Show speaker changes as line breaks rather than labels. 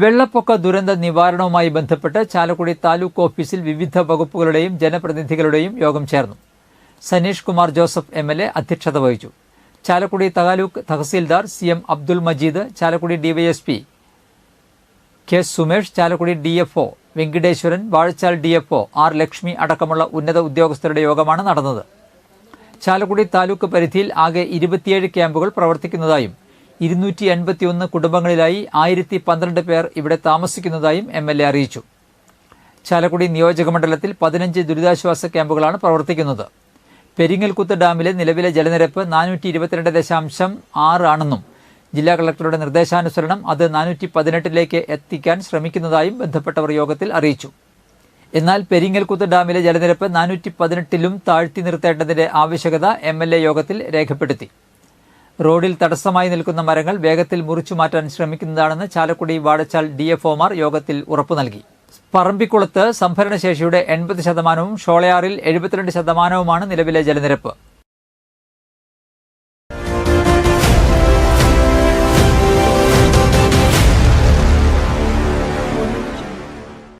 വെള്ളപ്പൊക്ക ദുരന്ത നിവാരണവുമായി ബന്ധപ്പെട്ട് ചാലക്കുടി താലൂക്ക് ഓഫീസിൽ വിവിധ വകുപ്പുകളുടെയും ജനപ്രതിനിധികളുടെയും യോഗം ചേർന്നു. Saneesh Kumar Joseph M L A അധ്യക്ഷത വഹിച്ചു. Chalakudy taluk tahsildar C M Abdul Majeed Chalakudy DYSP K Sumesh Chalakudy D F O Venkiteswaran Vazhachal D F O R Lakshmi അടക്കമുള്ള ഉന്നത ഉദ്യോഗസ്ഥരുടെ യോഗമാണ് നടന്നത്. ചാലക്കുടി താലൂക്ക് പരിധിയിൽ ആകെ ഇരുപത്തിയേഴ് ക്യാമ്പുകൾ പ്രവർത്തിക്കുന്നതായും ഇരുന്നൂറ്റി എൺപത്തിയൊന്ന് കുടുംബങ്ങളിലായി ആയിരത്തി പന്ത്രണ്ട് പേർ ഇവിടെ താമസിക്കുന്നതായും എം എൽ എ അറിയിച്ചു. ചാലക്കുടി നിയോജകമണ്ഡലത്തിൽ പതിനഞ്ച് ദുരിതാശ്വാസ ക്യാമ്പുകളാണ് പ്രവർത്തിക്കുന്നത്. പെരിങ്ങൽകുത്ത് ഡാമിലെ നിലവിലെ ജലനിരപ്പ് നാനൂറ്റി ഇരുപത്തിരണ്ട് ദശാംശം ആറ് ആണെന്നും ജില്ലാ കളക്ടറുടെ നിർദ്ദേശാനുസരണം അത് നാനൂറ്റി പതിനെട്ടിലേക്ക് എത്തിക്കാൻ ശ്രമിക്കുന്നതായും ബന്ധപ്പെട്ടവർ യോഗത്തിൽ അറിയിച്ചു. എന്നാൽ പെരിങ്ങൽകുത്ത് ഡാമിലെ ജലനിരപ്പ് നാനൂറ്റി പതിനെട്ടിലും താഴ്ത്തി നിർത്തേണ്ടതിന്റെ ആവശ്യകത എം യോഗത്തിൽ രേഖപ്പെടുത്തി. റോഡിൽ തടസ്സമായി നിൽക്കുന്ന മരങ്ങൾ വേഗത്തിൽ മുറിച്ചു മാറ്റാൻ ശ്രമിക്കുന്നതാണെന്ന് ചാലക്കുടി വാടച്ചാൽ ഡി എഫ് യോഗത്തിൽ ഉറപ്പു നൽകി. പറമ്പിക്കുളത്ത് സംഭരണശേഷിയുടെ എൺപത് ശതമാനവും ഷോളയാറിൽ എഴുപത്തിരണ്ട് ശതമാനവുമാണ് നിലവിലെ ജലനിരപ്പ്.